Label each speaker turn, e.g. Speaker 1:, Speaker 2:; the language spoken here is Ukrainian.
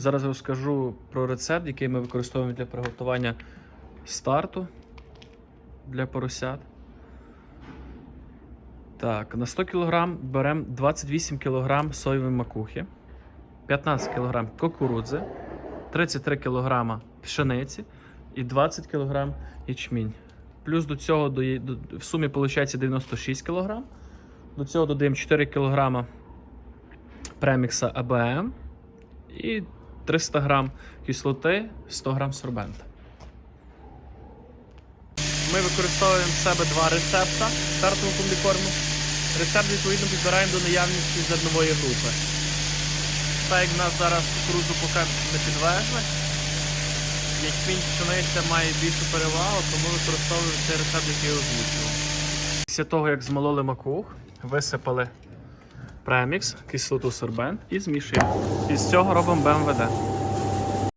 Speaker 1: Зараз розкажу про рецепт, який ми використовуємо для приготування старту для поросят. Так, на 100 кг беремо 28 кг соєвої макухи, 15 кг кукурудзи, 33 кг пшениці і 20 кг ячмінь. Плюс до цього в сумі виходить 96 кг. До цього додаємо 4 кг премікса АБМ і 300 г кислоти, 100 г сорбента. Ми використовуємо в себе два рецепта стартового комбікорму. Рецепт відповідно підбираємо до наявності зернової групи. Так як в нас зараз кукурудзу поки не підвезли, ячмінь пшениця має більшу перевагу, тому використовуємо цей рецепт, який озвучував. Після того, як змололи макух, висипали премікс, кислоту сорбент і змішуємо. Із цього робимо БМВД.